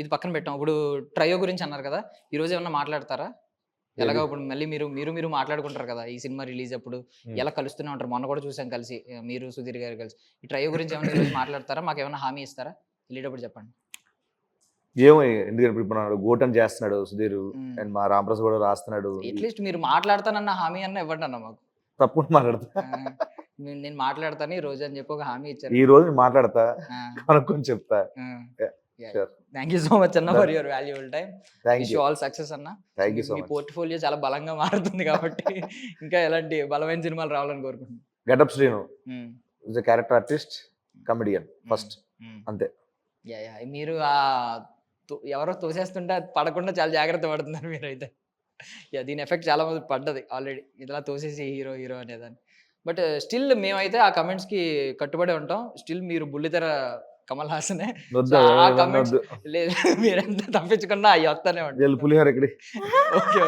ఇది పక్కన పెట్టాం. ఇప్పుడు ట్రయో గురించి అన్నారు కదా ఈ రోజు ఏమన్నా మాట్లాడతారా? ఎలాగో ఇప్పుడు మళ్ళీ మీరు మీరు మీరు మాట్లాడుకుంటారు కదా ఈ సినిమా రిలీజ్ అప్పుడు. ఎలా కలుస్తూనే ఉంటారు? మొన్న కూడా చూసాం కలిసి మీరు సుధీర్ గారు కలిసి. ఈ ట్రయో గురించి ఏమైనా మాట్లాడతారా? మాకు ఏమైనా హామీ ఇస్తారా? వెళ్ళేటప్పుడు చెప్పండి. ఏమో ఎందుకంటే ఇప్పుడు గోటన్ చేస్తున్నాడు సుధీర్. అండ్ మా రామప్రసాద్ కూడా రాస్తున్నాడు. అట్లీస్ట్ మీరు మాట్లాడతానన్న హామీ అన్న ఇవ్వండి అన్న మాకు. తప్పకుండా మాట్లాడతా. నేను మాట్లాడతాను ఈ రోజు అని చెప్పి ఒక హామీ ఇచ్చారు. ఈ రోజు మాట్లాడతా కనుక్కొని చెప్తా. థ్యాంక్ యూ సో మచ్ అన్న for your valuable time thank you all success అన్న థ్యాంక్ యూ సో మీ పోర్ట్ఫోలియో చాలా బలంగా మారుతుంది కాబట్టి ఇంకా ఎలాంటి బలమైన సినిమాలు రావాలని కోరుకుంటున్నాను. Getup Srinu is character artist comedian first. అంతే. యా యా మీరు ఆ ఎవరో తోసేస్తుంటే పడకుండా చాలా జాగ్రత్త పడుతున్నారు మీరైతే. యా దీని ఎఫెక్ట్ చాలా మంది పడ్డది ఆల్రెడీ ఇలా తోసేసి హీరో హీరో అనేదాన్ని. బట్ స్టిల్ మేమైతే ఆ comments కి కట్టుబడి ఉంటాం. స్టిల్ మీరు బుల్లితెర కమల్ హాసనే. ఆ లేదు మీరెంత తప్పించుకున్నా అవి వస్తానే ఉంటాయి పులిహోర ఎక్కడి ఓకే.